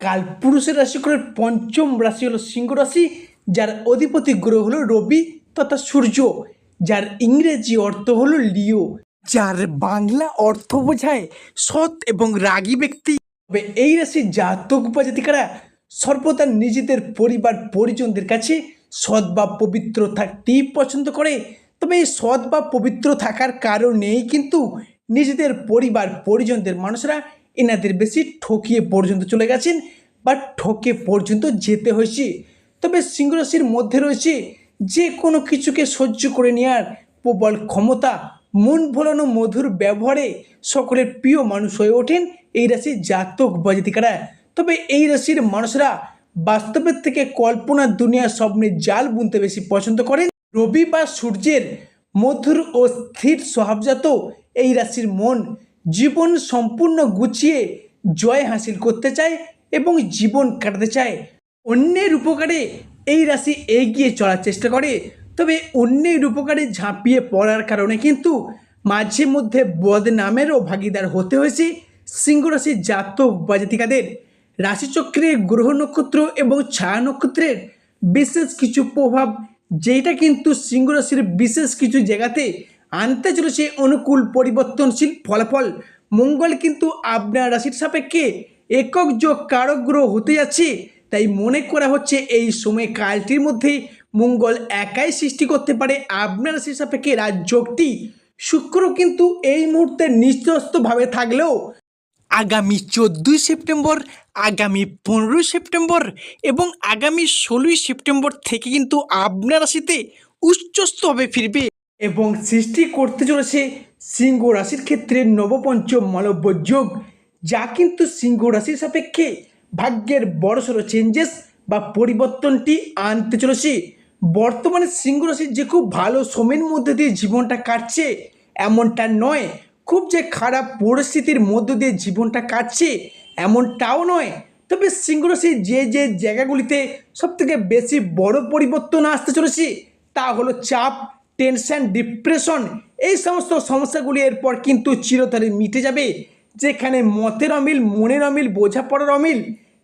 কালপুরুষের রাশিচক্রের পঞ্চম রাশি হলো সিংহ রাশি, যার অধিপতি গ্রহ হলো রবি তথা সূর্য, যার ইংরেজি অর্থ হলো লিও, যার বাংলা অর্থ বোঝায় সৎ এবং রাগী ব্যক্তি। তবে এই রাশির জাতক বা জাতিকারা সর্বদা নিজেদের পরিবার পরিজনদের কাছে সৎ বা পবিত্র থাকতেই পছন্দ করে। তবে এই সৎ বা পবিত্র থাকার কারণেই কিন্তু নিজেদের পরিবার পরিজনদের মানুষরা এনাদের বেশি ঠকিয়ে পর্যন্ত চলে গেছেন, বা ঠকে পর্যন্ত যেতে হয়েছে। তবে সিংহ রাশির মধ্যে রয়েছে যে কোনো কিছুকে সহ্য করে নেওয়ার প্রবল ক্ষমতা, মন ভোলানো মধুর ব্যবহারে সকলের প্রিয় মানুষ হয়ে ওঠেন এই রাশির জাতক বাজিতিকারা তবে এই রাশির মানুষরা বাস্তবের থেকে কল্পনার দুনিয়ার স্বপ্নের জাল বুনতে বেশি পছন্দ করেন। রবি বা সূর্যের মধুর ও স্থির স্বভাবজাত এই রাশির মন জীবন সম্পূর্ণ গুছিয়ে জয় হাসিল করতে চায় এবং জীবন কাটাতে চায়। অন্যের উপকারে এই রাশি এগিয়ে চলার চেষ্টা করে, তবে অন্যের উপকারে ঝাঁপিয়ে পড়ার কারণে কিন্তু মাঝে মধ্যে বদনামেরও ভাগিদার হতে হয়েছে সিংহ রাশির জাতক বা জাতিকাদের। রাশিচক্রে গ্রহ নক্ষত্র এবং ছায়া নক্ষত্রের বিশেষ কিছু প্রভাব যেটা কিন্তু সিংহ রাশির বিশেষ কিছু জায়গাতে আনতে চলেছে অনুকূল পরিবর্তনশীল ফলাফল। মঙ্গল কিন্তু আপনার রাশির সাপেক্ষে একক যোগ কারক গ্রহ হতে যাচ্ছে। তাই মনে করা হচ্ছে এই সময় কালটির মধ্যে মঙ্গল একাই সৃষ্টি করতে পারে আপনার রাশির সাপেক্ষে রাজযোগটি শুক্র কিন্তু এই মুহূর্তে নিস্তস্তভাবে থাকলেও আগামী চোদ্দোই সেপ্টেম্বর, আগামী পনেরোই সেপ্টেম্বর এবং আগামী ষোলোই সেপ্টেম্বর থেকে কিন্তু আপনার রাশিতে উচ্চস্তভাবে ফিরবে। এবং সৃষ্টি করতে চলেছে সিংহ রাশির ক্ষেত্রে নবপঞ্চম মালব্য যোগ, যা কিন্তু সিংহ রাশির সাপেক্ষে ভাগ্যের বড়সড় চেঞ্জেস বা পরিবর্তনটি আনতে চলেছে। বর্তমানে সিংহ রাশির যে খুব ভালো সময়ের মধ্যে দিয়ে জীবনটা কাটছে, এমনটা নয়। খুব যে খারাপ পরিস্থিতির মধ্য দিয়ে জীবনটা কাটছে, এমনটাও নয়। তবে সিংহ রাশির যে যে জায়গাগুলিতে সবথেকে বেশি বড় পরিবর্তন আসতে চলেছে, তা হলো চাপ টেনশন ডিপ্রেশন এই সমস্ত সমস্যাগুলি এরপর কিন্তু চিরতরে মিটে যাবে। যেখানে মতের অমিল, মনের অমিল, বোঝাপড়ার অমিল,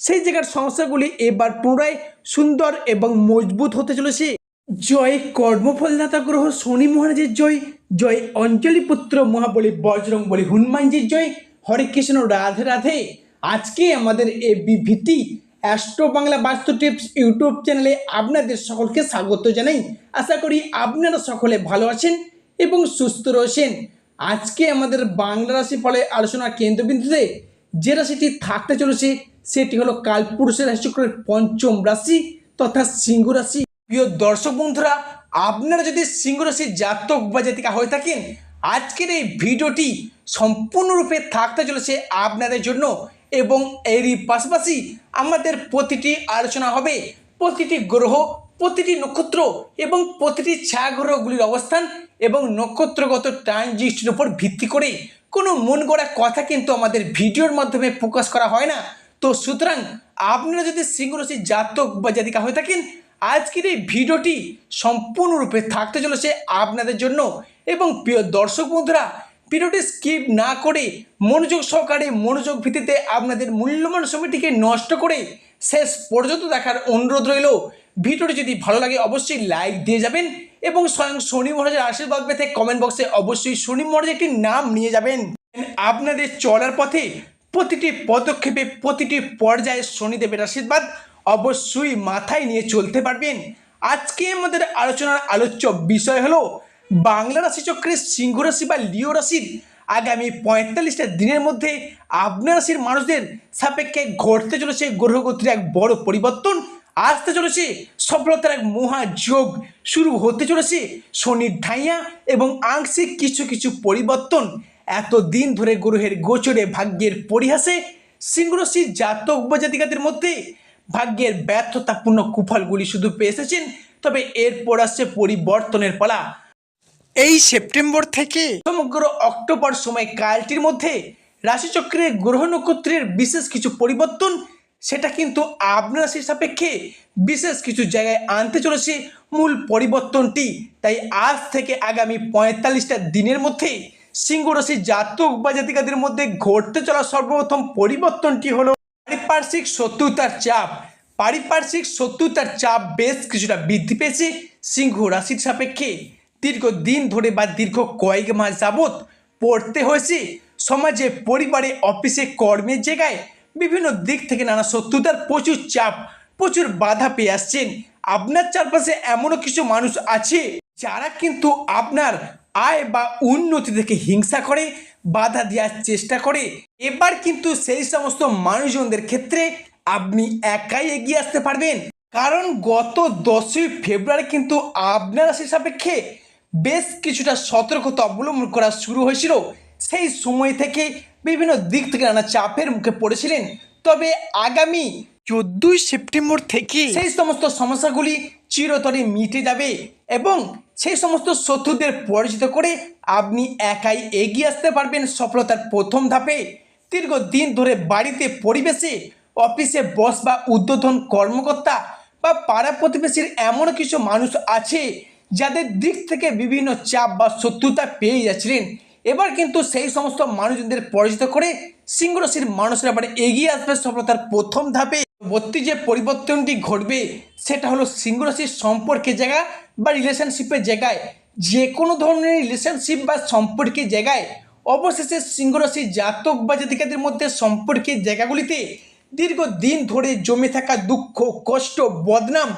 সেই জায়গার সমস্যাগুলি এবার পুনরায় সুন্দর এবং মজবুত হতে চলেছে। জয় কর্মফলদাতা গ্রহ শনি মহারাজের জয় জয় অঞ্জলি পুত্র মহাবলী বজরং বলি হনুমানজির জয়। হরে কৃষ্ণ, রাধে রাধে। আজকে আমাদের এ বিভিটি অ্যাস্ট্রো বাংলা বাস্তু টিপস ইউটিউব চ্যানেলে আপনাদের সকলকে স্বাগত জানাই। আশা করি আপনারা সকলে ভালো আছেন এবং সুস্থ রয়েছেন। আজকে আমাদের বাংলা রাশি ফলে আলোচনার কেন্দ্রবিন্দুতে যে রাশিটি থাকতে চলেছে, সেটি হলো কালপুরুষের রাশিচক্রের পঞ্চম রাশি তথা সিংহ রাশি। প্রিয় দর্শক বন্ধুরা, আপনারা যদি সিংহ রাশির জাতক বা জাতিকা হয়ে থাকেন, আজকের এই ভিডিওটি সম্পূর্ণরূপে থাকতে চলেছে আপনাদের জন্য। এবং এরই পাশাপাশি আমাদের প্রতিটি আলোচনা হবে প্রতিটি গ্রহ, প্রতিটি নক্ষত্র এবং প্রতিটি ছায়াগ্রহগুলির অবস্থান এবং নক্ষত্রগত ট্রানজিস্টের উপর ভিত্তি করে। কোনো মন গড়া কথা কিন্তু আমাদের ভিডিওর মাধ্যমে প্রকাশ করা হয় না। তো সুতরাং আপনারা যদি সিংহ জাতক বা জাতিকা হয়ে থাকেন, আজকের এই ভিডিওটি সম্পূর্ণরূপে থাকতে চলেছে আপনাদের জন্য। এবং প্রিয় দর্শক বন্ধুরা ভিডিওটি স্কিপ না করে মনোযোগ সহকারে মনোযোগ ভিত্তিতে আপনাদের মূল্যবান সময়টিকে নষ্ট করে শেষ পর্যন্ত দেখার অনুরোধ রইল। ভিডিওটি যদি ভালো লাগে, অবশ্যই লাইক দিয়ে যাবেন এবং স্বয়ং শনি মহারাজের আশীর্বাদ পেতে কমেন্ট বক্সে অবশ্যই শনি মহারাজের একটি নাম নিয়ে যাবেন। আপনাদের চলার পথে প্রতিটি পদক্ষেপে প্রতিটি পর্যায়ে শনিদেবের আশীর্বাদ অবশ্যই মাথায় নিয়ে চলতে পারবেন। আজকে আমাদের আলোচনার আলোচ্য বিষয় হলো বাংলা রাশিচক্রের সিংহ রাশি বা লিও রাশির আগামী পঁয়তাল্লিশটা দিনের মধ্যে আপনার রাশির মানুষদের সাপেক্ষে ঘটতে চলেছে গ্রহগতির এক বড় পরিবর্তন। আসতে চলেছে সফলতার এক মহাযোগ শুরু হতে চলেছে শনির ধাইয়া এবং আংশিক কিছু কিছু পরিবর্তন। এত দিন ধরে গ্রহের গোচরে ভাগ্যের পরিহাসে সিংহরাশির জাতক বা জাতিকাদের মধ্যে ভাগ্যের ব্যর্থতাপূর্ণ কুফলগুলি শুধু পেয়ে এসেছেন। তবে এরপর আসছে পরিবর্তনের পালা। এই সেপ্টেম্বর থেকে সমগ্র অক্টোবর সময় কালটির মধ্যে রাশিচক্রের গ্রহ নক্ষত্রের বিশেষ কিছু পরিবর্তন, সেটা কিন্তু আপনার রাশির সাপেক্ষে বিশেষ কিছু জায়গায় আনতে চলেছে মূল পরিবর্তনটি। তাই আজ থেকে আগামী পঁয়তাল্লিশটা দিনের মধ্যে সিংহ রাশির জাতক বা জাতিকাদের মধ্যে ঘটতে চলা সর্বপ্রথম পরিবর্তনটি হলো পারিপার্শ্বিক শত্রুতার চাপ। পারিপার্শ্বিক শত্রুতার চাপ বেশ কিছুটা বৃদ্ধি পেয়েছে সিংহ রাশির সাপেক্ষে। দীর্ঘ দিন ধরে বা দীর্ঘ কয়েক মাস যাবৎ পড়তে হয়েছে। সমাজে, পরিবারে, অফিসে কর্মের জায়গায় বিভিন্ন দিক থেকে নানা শত্রুতার প্রচুর চাপ, প্রচুর বাধা পেয়ে আসছেন। আপনার চারপাশে এমনও কিছু মানুষ আছে যারা কিন্তু আপনার আয় বা উন্নতি থেকে হিংসা করে, বাধা দেওয়ার চেষ্টা করে। এবার কিন্তু সেই সমস্ত মানুষজনদের ক্ষেত্রে আপনি একাই এগিয়ে আসতে পারবেন। কারণ গত দশই ফেব্রুয়ারি কিন্তু আপনার রাশির সাপেক্ষে বেশ কিছুটা সতর্কতা অবলম্বন করা শুরু হয়েছিল। সেই সময় থেকে বিভিন্ন দিক থেকে নানা চাপের মুখে পড়েছিলেন। তবে আগামী চোদ্দই সেপ্টেম্বর থেকে সেই সমস্ত সমস্যাগুলি চিরতরে মিটে যাবে এবং সেই সমস্ত শত্রুদের পরিচিত করে আপনি একাই এগিয়ে আসতে পারবেন সফলতার প্রথম ধাপে। দীর্ঘ দিন ধরে বাড়িতে পরিবেশে অফিসে বস বা উদ্বোধন কর্মকর্তা বা পাড়া প্রতিবেশীর এমন কিছু মানুষ আছে যাদের দিক থেকে বিভিন্ন চাপ বা শত্রুতা পেয়ে যাচ্ছিলেন, এবার কিন্তু সেই সমস্ত মানুষদের পরিচিত করে সিংহরাশির মানুষেরা আবার এগিয়ে আসবে সফলতার প্রথম ধাপে। পরবর্তী যে পরিবর্তনটি ঘটবে, সেটা হলো সিংহরাশির সম্পর্কের জায়গা বা রিলেশনশিপের জায়গায়। যে কোনো ধরনের রিলেশনশিপ বা সম্পর্কের জায়গায়, অবশেষে সিংহরাশির জাতক বা জাতিকাদের মধ্যে সম্পর্কের জায়গাগুলিতে দীর্ঘদিন ধরে জমে থাকা দুঃখ, কষ্ট, বদনাম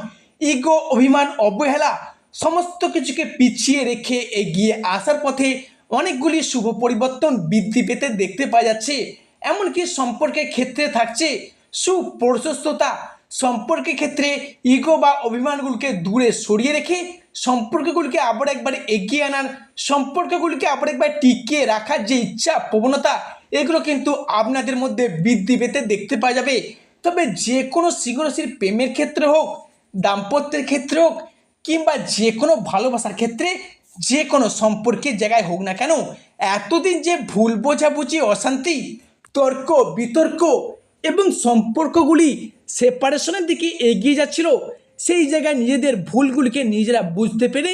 ইগো অভিমান, অবহেলা সমস্ত কিছুকে পিছিয়ে রেখে এগিয়ে আসার পথে অনেকগুলি শুভ পরিবর্তন বৃদ্ধি পেতে দেখতে পাওয়া যাচ্ছে। এমনকি সম্পর্কের ক্ষেত্রে থাকছে সুপ্রশস্ততা। সম্পর্কের ক্ষেত্রে ইগো বা অভিমানগুলোকে দূরে সরিয়ে রেখে সম্পর্কগুলিকে আবার একবার এগিয়ে আনার, সম্পর্কগুলিকে আবার একবার টিকিয়ে রাখার যে ইচ্ছা, প্রবণতা, এগুলো কিন্তু আপনাদের মধ্যে বৃদ্ধি পেতে দেখতে পাওয়া যাবে। তবে যে কোনো সিংহরাশির প্রেমের ক্ষেত্রে হোক, দাম্পত্যের ক্ষেত্রে হোক কিংবা যে কোনো ভালোবাসার ক্ষেত্রে যে কোনো সম্পর্কের জায়গায় হোক না কেন, এতদিন যে ভুল বোঝাবুঝি, অশান্তি, তর্ক, বিতর্ক এবং সম্পর্কগুলি সেপারেশনের দিকে এগিয়ে যাচ্ছিল, সেই জায়গায় নিজেদের ভুলগুলিকে নিজেরা বুঝতে পেরে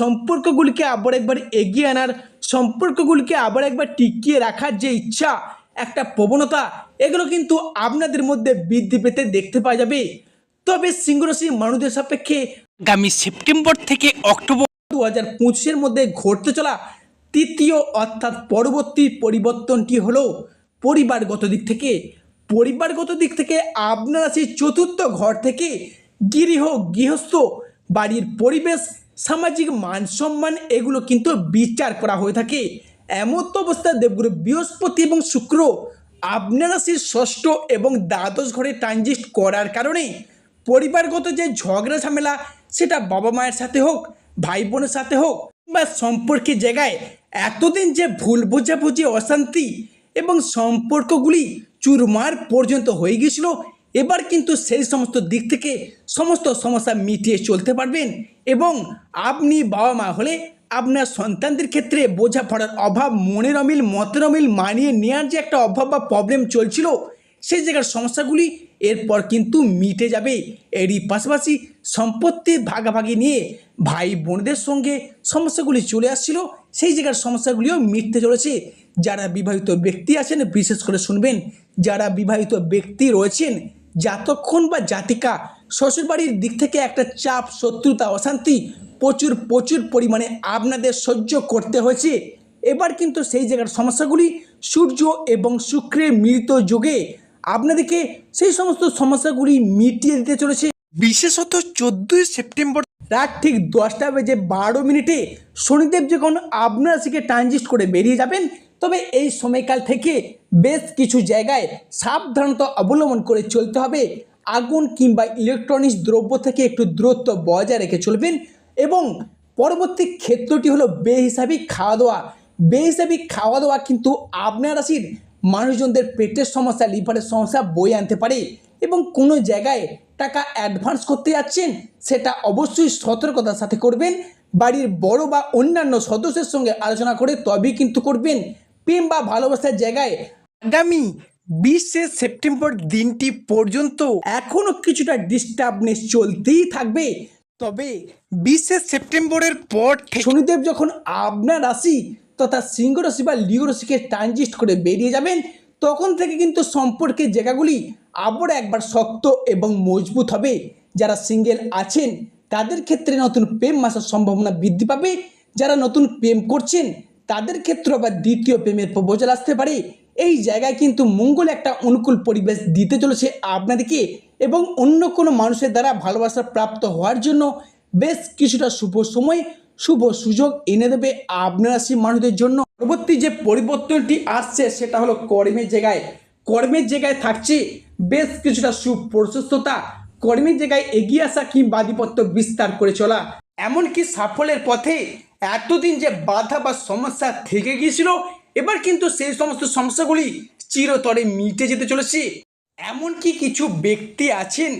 সম্পর্কগুলিকে আবার একবার এগিয়ে আনার, সম্পর্কগুলিকে আবার একবার টিকিয়ে রাখার যে ইচ্ছা, একটা প্রবণতা, এগুলো কিন্তু আপনাদের মধ্যে বৃদ্ধি পেতে দেখতে পাওয়া যাবে। তবে সিংহরাশি মানুষদের সাপেক্ষে আগামী সেপ্টেম্বর থেকে অক্টোবর দু হাজার পঁচিশের মধ্যে ঘটতে চলা তৃতীয় অর্থাৎ পরবর্তী পরিবর্তনটি হলো পরিবারগত দিক থেকে। পরিবারগত দিক থেকে আপনার আছে চতুর্থ ঘর থেকে গৃহ, গৃহস্থ, বাড়ির পরিবেশ, সামাজিক মান সম্মান এগুলো কিন্তু বিচার করা হয়ে থাকে। এমন তো অবস্থায় দেবগুরু বৃহস্পতি এবং শুক্র আপনার ষষ্ঠ এবং দ্বাদশ ঘরে ট্রানজিস্ট করার কারণে পরিবারগত যে ঝগড়া ঝামেলা সেটা বাবা মায়ের সাথে হোক ভাই বোনের সাথে হোক বা সম্পর্কের জায়গায় এতদিন যে ভুল বোঝাবুঝি, অশান্তি এবং সম্পর্কগুলি চুরমার পর্যন্ত হয়ে গিয়েছিল, এবার কিন্তু সেই সমস্ত দিক থেকে সমস্ত সমস্যা মিটিয়ে চলতে পারবেন এবং আপনি বাবা মা হলে আপনার সন্তানদের ক্ষেত্রে বোঝাপড়ার অভাব, মনের অমিল, মতের অমিল মানিয়ে নেওয়ার যে একটা অভাব বা প্রবলেম চলছিল, সেই জায়গার সমস্যাগুলি এরপর কিন্তু মিটে যাবে এরই পাশাপাশি সম্পত্তির ভাগাভাগি নিয়ে ভাই বোনদের সঙ্গে সমস্যাগুলি চলে আসছিল। সেই জায়গার সমস্যাগুলিও মিটতে চলেছে। যারা বিবাহিত ব্যক্তি আছেন, বিশেষ করে শুনবেন, যারা বিবাহিত ব্যক্তি রয়েছেন জাতক্ষণ বা জাতিকা শ্বশুরবাড়ির দিক থেকে একটা চাপ, শত্রুতা, অশান্তি প্রচুর প্রচুর পরিমাণে আপনাদের সহ্য করতে হয়েছে। এবার কিন্তু সেই জায়গার সমস্যাগুলি সূর্য এবং শুক্রের মিলিত যোগে আপনাদেরকে সেই সমস্ত সমস্যাগুলি মিটিয়ে দিতে চলেছে। বিশেষত চোদ্দোই সেপ্টেম্বর রাত ঠিক দশটা বেজে বারো মিনিটে শনিদেব যখন আপনার রাশিকে ট্রানজিস্ট করে বেরিয়ে যাবেন তবে এই সময়কাল থেকে বেশ কিছু জায়গায় সাবধানতা অবলম্বন করে চলতে হবে। আগুন কিংবা ইলেকট্রনিক্স দ্রব্য থেকে একটু দূরত্ব বজায় রেখে চলবেন এবং পরবর্তী ক্ষেত্রটি হলো বেহিসাবি খাওয়া দাওয়া। বেহিসাবি খাওয়া দাওয়া কিন্তু আপনার রাশির মানুষজনদের পেটের সমস্যা লিভারের সমস্যা বই আনতে পারে এবং কোনো জায়গায় টাকা অ্যাডভান্স করতে যাচ্ছেন, সেটা অবশ্যই সতর্কতার সাথে করবেন। বাড়ির বড় বা অন্যান্য সদস্যের সঙ্গে আলোচনা করে তবেই কিন্তু করবেন। প্রেম বা ভালোবাসার জায়গায় আগামী বিশে সেপ্টেম্বর দিনটি পর্যন্ত এখনও কিছুটা ডিস্টার্বনেস চলতেই থাকবে। তবে বিশে সেপ্টেম্বরের পর শনিদেব যখন আপনার রাশি তথা সিংহ বা লিও ট্রানজিস্ট করে বেরিয়ে যাবেন, তখন থেকে কিন্তু সম্পর্কের জায়গাগুলি আবার একবার শক্ত এবং মজবুত হবে। যারা সিঙ্গেল আছেন, তাদের ক্ষেত্রে নতুন প্রেম আসার সম্ভাবনা বৃদ্ধি পাবে। যারা নতুন প্রেম করছেন, তাদের ক্ষেত্রে আবার দ্বিতীয় প্রেমের প্রপোজাল আসতে পারে। এই জায়গায় কিন্তু মঙ্গল একটা অনুকূল পরিবেশ দিতে চলেছে আপনাদেরকে এবং অন্য কোনো মানুষের দ্বারা ভালোবাসা প্রাপ্ত হওয়ার জন্য বেশ কিছুটা শুভ সময় শুভ সুযোগ এনে দেবে আপনার রাশি মানুষদের জন্য। পরবর্তী যে পরিবর্তনটি আসছে, সেটা হলো কর্মের জায়গায়। কর্মের জায়গায় থাকছে, বেশ কিছুটা সুপ্রশস্ততা। কর্মের জায়গায় এগিয়ে আসা কিংবা আধিপত্য বিস্তার করে চলা। এমনকি সাফল্যের পথে এতদিন যে বাধা বা সমস্যা থেকে গিয়েছিল, এবার কিন্তু সেই সমস্ত সমস্যাগুলি চিরতরে মিটে যেতে চলেছে। এমনকি কিছু ব্যক্তি আছেন,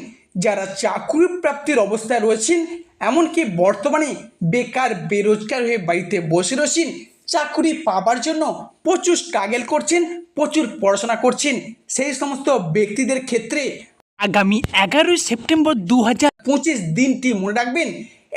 যারা চাকরি প্রাপ্তির অবস্থায় রয়েছেন এমনকি বর্তমানে বেকার, বেরোজগার হয়ে বাড়িতে বসে রয়েছেন চাকরি পাবার জন্য প্রচুর স্ট্রাগল করছেন, প্রচুর পড়াশোনা করছেন। সেই সমস্ত ব্যক্তিদের ক্ষেত্রে আগামী এগারোই সেপ্টেম্বর দু হাজার পঁচিশ দিনটি মনে রাখবেন।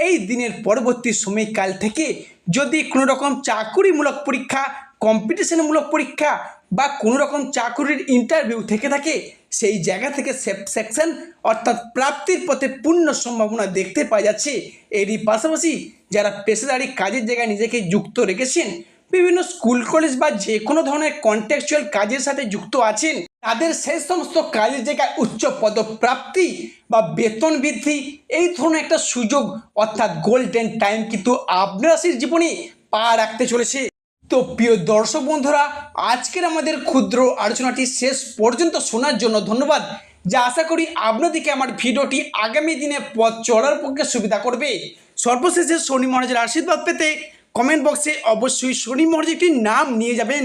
এই দিনের পরবর্তী সময়কাল থেকে যদি কোনো রকম চাকুরিমূলক পরীক্ষা কম্পিটিশনমূলক পরীক্ষা বা কোনো রকম চাকুরির ইন্টারভিউ থেকে থাকে, সেই জায়গা থেকে সেকশন অর্থাৎ প্রাপ্তির পথে পূর্ণ সম্ভাবনা দেখতে পাওয়া যাচ্ছে। এরই পাশাপাশি যারা পেশাদারি কাজের জায়গায় নিজেকে যুক্ত রেখেছেন, বিভিন্ন স্কুল, কলেজ বা যে কোনো ধরনের কন্ট্যাকচুয়াল কাজের সাথে যুক্ত আছেন, তাদের সেই সমস্ত কাজের জায়গায় উচ্চ পদপ্রাপ্তি বা বেতন বৃদ্ধি, এই ধরনের একটা সুযোগ অর্থাৎ গোল্ডেন টাইম কিন্তু আপনার জীবনে পা রাখতে চলেছে। তো প্রিয় দর্শক বন্ধুরা, আজকের আমাদের ক্ষুদ্র আলোচনাটি শেষ পর্যন্ত শোনার জন্য ধন্যবাদ। যা আশা করি আপনাদেরকে আমার ভিডিওটি আগামী দিনে পথ চড়ার পক্ষে সুবিধা করবে। সর্বশেষে শনি মহারাজের আশীর্বাদ পেতে কমেন্ট বক্সে অবশ্যই শনি মহারাজ একটি নাম নিয়ে যাবেন।